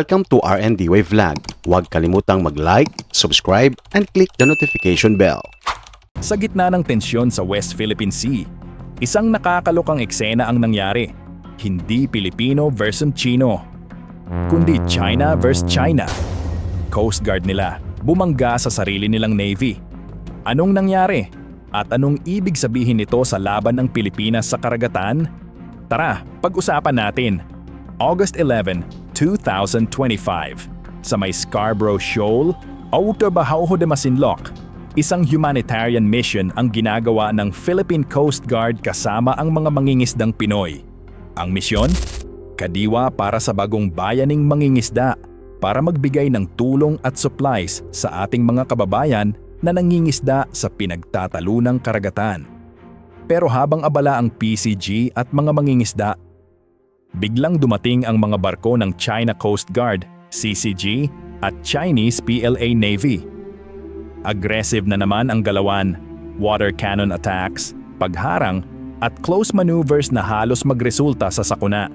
Welcome to RNDWay Vlog. Huwag kalimutang mag-like, subscribe, and click the notification bell. Sa gitna ng tensyon sa West Philippine Sea, isang nakakalokang eksena ang nangyari. Hindi Pilipino versus Chino, kundi China versus China. Coast Guard nila bumangga sa sarili nilang Navy. Anong nangyari? At anong ibig sabihin nito sa laban ng Pilipinas sa karagatan? Tara, pag-usapan natin. August 11, 2025. Sa may Scarborough Shoal, Auto Bahaw de Masinloc, isang humanitarian mission ang ginagawa ng Philippine Coast Guard kasama ang mga mangingisdang Pinoy. Ang misyon? Kadiwa para sa bagong bayaning mangingisda para magbigay ng tulong at supplies sa ating mga kababayan na nangingisda sa pinagtatalunang karagatan. Pero habang abala ang PCG at mga mangingisda, biglang dumating ang mga barko ng China Coast Guard, CCG, at Chinese PLA Navy. Aggressive na naman ang galawan, water cannon attacks, pagharang, at close maneuvers na halos magresulta sa sakuna.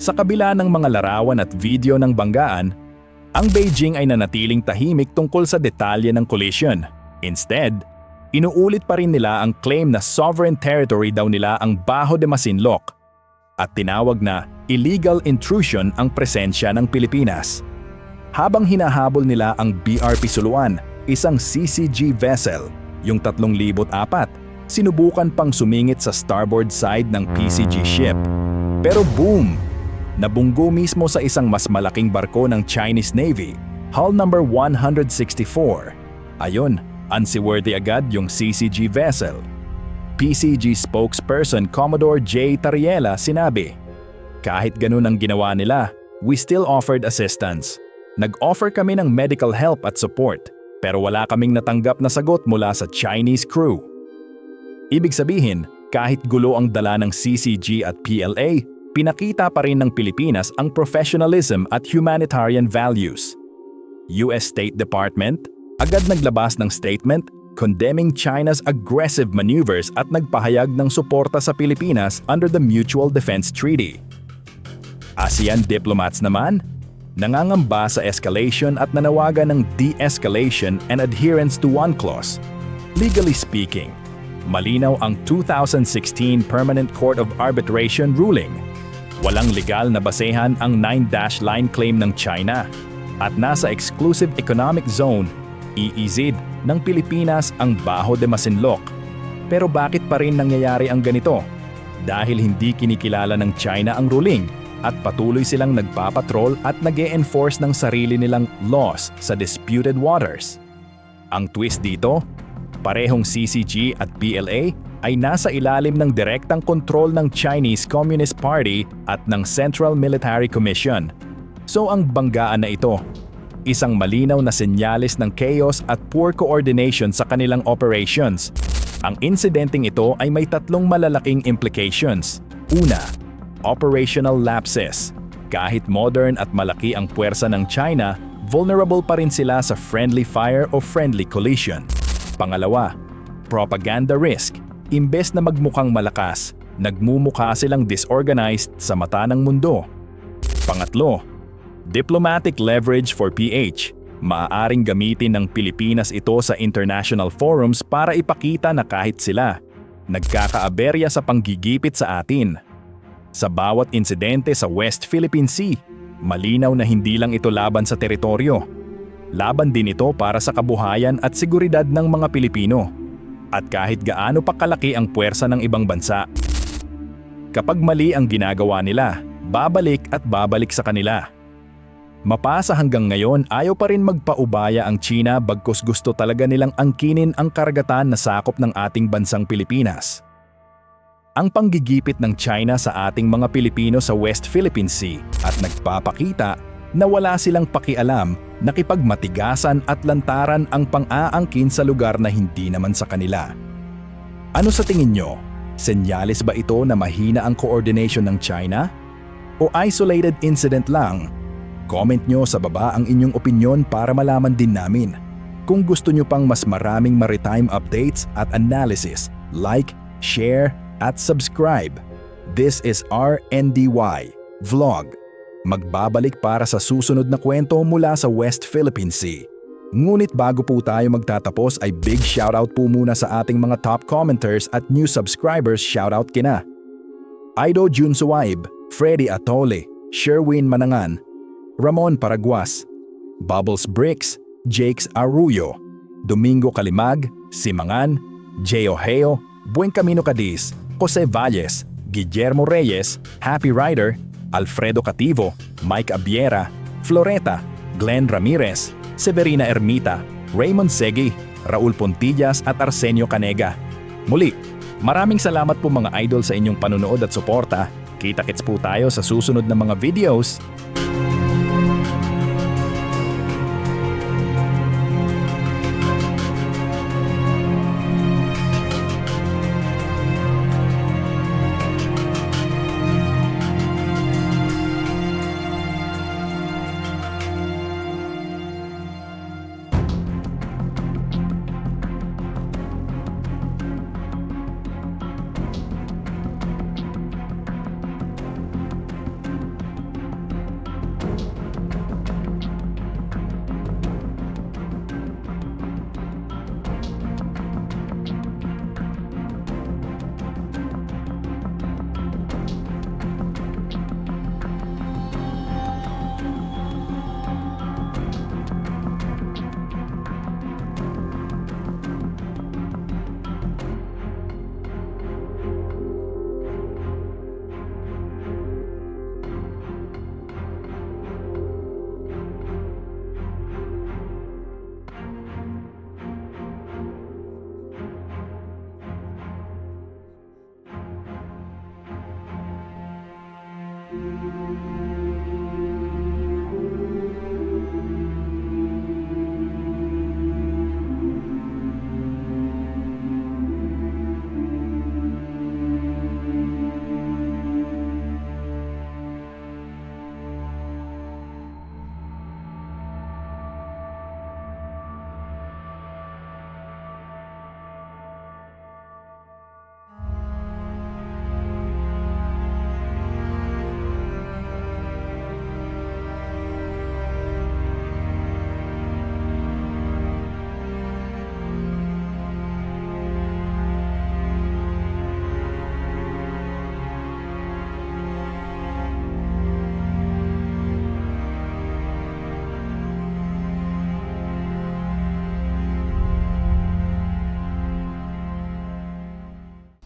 Sa kabila ng mga larawan at video ng banggaan, ang Beijing ay nanatiling tahimik tungkol sa detalye ng collision. Instead, inuulit pa rin nila ang claim na sovereign territory daw nila ang Baho de Masinloc at tinawag na illegal intrusion ang presensya ng Pilipinas. Habang hinahabol nila ang BRP Suluan, isang CCG vessel, yung 3,004, sinubukan pang sumingit sa starboard side ng PCG ship. Pero boom! Nabunggo mismo sa isang mas malaking barko ng Chinese Navy, hull number 164. Ayon, unseaworthy agad yung CCG vessel. PCG spokesperson Commodore J. Tariela sinabi, Kahit ganun ang ginawa nila, we still offered assistance. Nag-offer kami ng medical help at support, pero wala kaming natanggap na sagot mula sa Chinese crew. Ibig sabihin, kahit gulo ang dala ng CCG at PLA, pinakita pa rin ng Pilipinas ang professionalism at humanitarian values. US State Department agad naglabas ng statement condemning China's aggressive maneuvers at nagpahayag ng suporta sa Pilipinas under the Mutual Defense Treaty. ASEAN diplomats naman, nangangamba sa escalation at nanawagan ng de-escalation and adherence to one clause. Legally speaking, malinaw ang 2016 Permanent Court of Arbitration ruling. Walang legal na basehan ang 9-dash line claim ng China at nasa Exclusive Economic Zone, EEZ, ng Pilipinas ang Baho de Masinloc. Pero bakit pa rin nangyayari ang ganito? Dahil hindi kinikilala ng China ang ruling at patuloy silang nagpapatrol at nag enforce ng sarili nilang laws sa disputed waters. Ang twist dito, parehong CCG at PLA ay nasa ilalim ng direktang kontrol ng Chinese Communist Party at ng Central Military Commission. So ang banggaan na ito, isang malinaw na senyales ng chaos at poor coordination sa kanilang operations. Ang insidenteng ito ay may tatlong malalaking implications. Una, operational lapses. Kahit modern at malaki ang puwersa ng China, vulnerable pa rin sila sa friendly fire o friendly collision. Pangalawa, propaganda risk. Imbes na magmukhang malakas, nagmumukha silang disorganized sa mata ng mundo. Pangatlo, diplomatic leverage for PH. Maaaring gamitin ng Pilipinas ito sa international forums para ipakita na kahit sila, nagkakaaberya sa panggigipit sa atin. Sa bawat insidente sa West Philippine Sea, malinaw na hindi lang ito laban sa teritoryo. Laban din ito para sa kabuhayan at seguridad ng mga Pilipino. At kahit gaano pa kalaki ang puwersa ng ibang bansa. Kapag mali ang ginagawa nila, babalik at babalik sa kanila. Mapasa hanggang ngayon ayaw pa rin magpaubaya ang China bagkus gusto talaga nilang angkinin ang karagatan na sakop ng ating bansang Pilipinas. Ang panggigipit ng China sa ating mga Pilipino sa West Philippine Sea at nagpapakita na wala silang pakialam nakipagmatigasan at lantaran ang pang-aangkin sa lugar na hindi naman sa kanila. Ano sa tingin nyo? Senyales ba ito na mahina ang coordination ng China? O isolated incident lang? Comment nyo sa baba ang inyong opinion para malaman din namin. Kung gusto nyo pang mas maraming maritime updates at analysis, like, share, at subscribe. This is RNDY Vlog. Magbabalik para sa susunod na kwento mula sa West Philippine Sea. Ngunit bago po tayo magtatapos ay big shoutout po muna sa ating mga top commenters at new subscribers shoutout kina. Aido Jun Suwaib, Freddy Atole, Sherwin Manangan, Ramon Paraguas, Bubbles Bricks, Jakes Arroyo, Domingo Kalimag, Simangan, Jay Ojeo, Buen Camino Cadiz, Jose Valles, Guillermo Reyes, Happy Rider, Alfredo Cativo, Mike Abiera, Floreta, Glenn Ramirez, Severina Ermita, Raymond Segi, Raul Pontillas at Arsenio Canega. Muli, maraming salamat po mga idol sa inyong panunood at suporta. Kita-kits po tayo sa susunod na mga videos.